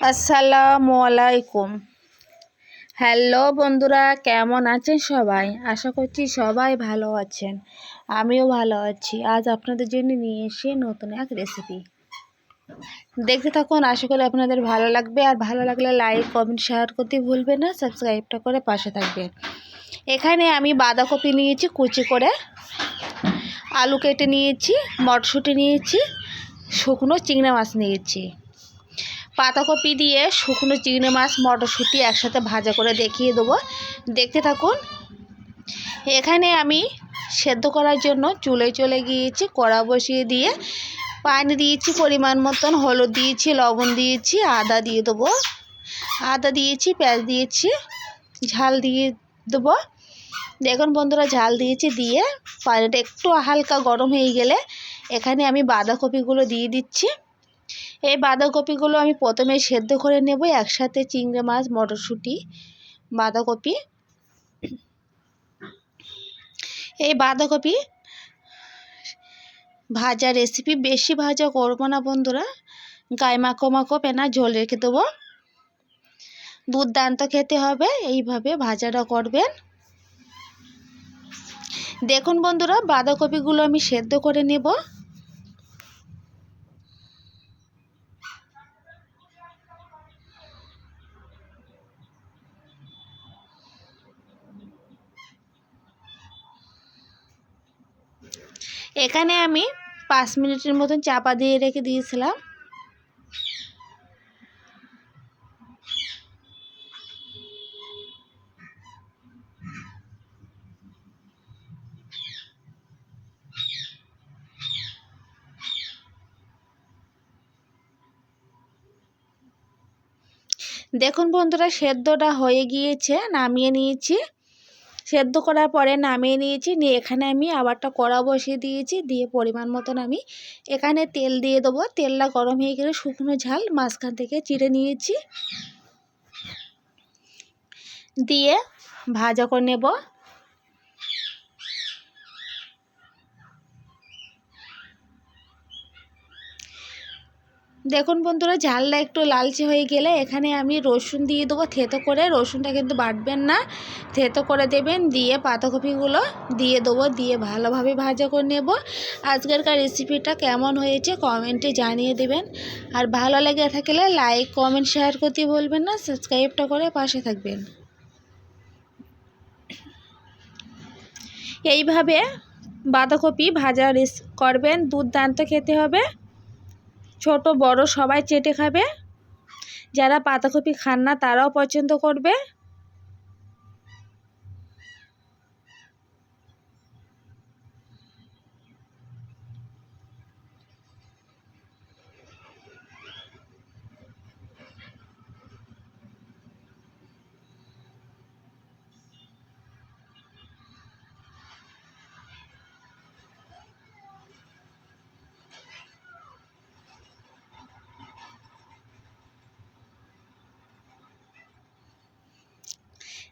আসসালামু আলাইকুম হ্যালো বন্ধুরা, কেমন আছেন সবাই? আশা করছি সবাই ভালো আছেন। আমিও ভালো আছি। আজ আপনাদের জন্য নিয়ে এসে নতুন এক রেসিপি দেখতে থাকুন, আশা করি আপনাদের ভালো লাগবে। আর ভালো লাগলে লাইক কমেন্ট শেয়ার করতে ভুলবেন না। সাবস্ক্রাইবটা করে পাশে থাকবেন। এখানে আমি বাঁধাকপি নিয়েছি কুচি করে। আলু কেটে নিয়েছি, মটরশুঁটি নিয়েছি, শুকনো চিংড়ি মাছ নিয়েছি। পাতাকপি দিয়ে শুকনো চিংড়ি মাছ, মটরশুঁটি একসাথে ভাজা করে দেখিয়ে দেবো। দেখতে থাকুন। এখানে আমি সেদ্ধ করার জন্য চুলে চলে গিয়েছি, কড়া বসিয়ে দিয়ে পানি দিয়েছি, পরিমাণ মতন হলুদ দিয়েছি, লবণ দিয়েছি, আদা দিয়ে দেবো। আদা দিয়েছি, পেঁয়াজ দিয়েছি, ঝাল দিয়ে দেবো। দেখুন বন্ধুরা, ঝাল দিয়েছি দিয়ে পানিটা একটু হালকা গরম হয়ে গেলে এখানে আমি বাঁধাকপিগুলো দিয়ে দিচ্ছি। এই বাঁধাকপিগুলো আমি প্রথমে সেদ্ধ করে নেব, একসাথে চিংড়ি মাছ, মটরশুঁটি, বাঁধাকপি। এই বাঁধাকপি ভাজা রেসিপি বেশি ভাজা করব না বন্ধুরা, গায়ে মাখো মাখো পেনা ঝোল রেখে দেবো। দুর্দান্ত খেতে হবে, এইভাবে ভাজাটা করবেন। দেখুন বন্ধুরা, বাঁধাকপিগুলো আমি সেদ্ধ করে নেব। এখানে আমি পাঁচ মিনিটের মতন চাপা দিয়ে রেখে দিয়েছিলাম। দেখুন বন্ধুরা, সেদ্ধটা হয়ে গিয়েছে, নামিয়ে নিয়েছি। সেদ্ধ করার পরে নামিয়ে নিয়েছি। নিয়ে এখানে আমি আবারটা কড়া বসিয়ে দিয়েছি। দিয়ে পরিমাণ মতন আমি এখানে তেল দিয়ে দেবো। তেলটা গরম হয়ে গেলে শুকনো ঝাল মাঝখান থেকে চিড়ে নিয়েছি। দিয়ে ভাজা করে নেব। দেখুন বন্ধুরা, ঝালটা একটু লালচে হয়ে গেলে এখানে আমি রসুন দিয়ে দেবো। থেতো করে রসুনটা কিন্তু বাটবেন না। থেতো করে দেবেন, দিয়ে পাতাকপিগুলো দিয়ে দেবো, দিয়ে ভালোভাবে ভাজা করে নেব। আজকেরকার রেসিপিটা কেমন হয়েছে কমেন্টে জানিয়ে দেবেন। আর ভালো লেগে থাকলে লাইক, কমেন্ট, শেয়ার করতে বলবেন না। সাবস্ক্রাইবটা করে পাশে থাকবেন। এইভাবে বাঁধাকপি ভাজা করবেন দুধদান্ত খেতে হবে। ছোট বড় সবাই চেটে খাবে। যারা পাতাকপি খান না তারাও পছন্দ করবে।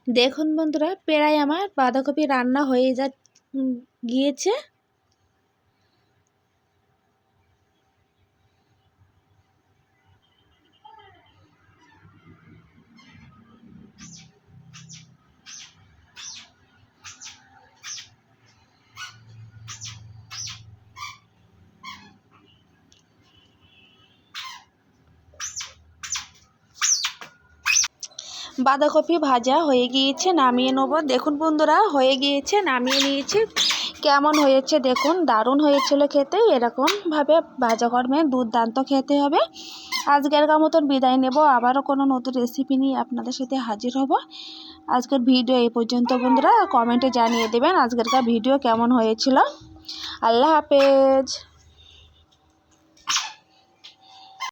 দেখুন বন্ধুরা প্রায় আমার বাঁধাকপি রান্না হয়ে যা গিয়েছে। বাঁধাকপি ভাজা হয়ে গিয়েছে, নামিয়ে নেব। দেখুন বন্ধুরা, হয়ে গিয়েছে, নামিয়ে নিয়েছি। কেমন হয়েছে দেখুন, দারুণ হয়েছিল খেতে। এরকমভাবে ভাজা করবেন দুধদান্ত খেতে হবে। আজকের কার মতন বিদায় নেব। আবারও কোনো নতুন রেসিপি নিয়ে আপনাদের সাথে হাজির হব। আজকের ভিডিও এই পর্যন্ত বন্ধুরা। কমেন্টে জানিয়ে দেবেন আজকেরকার ভিডিও কেমন হয়েছিল। আল্লাহ হাফেজ।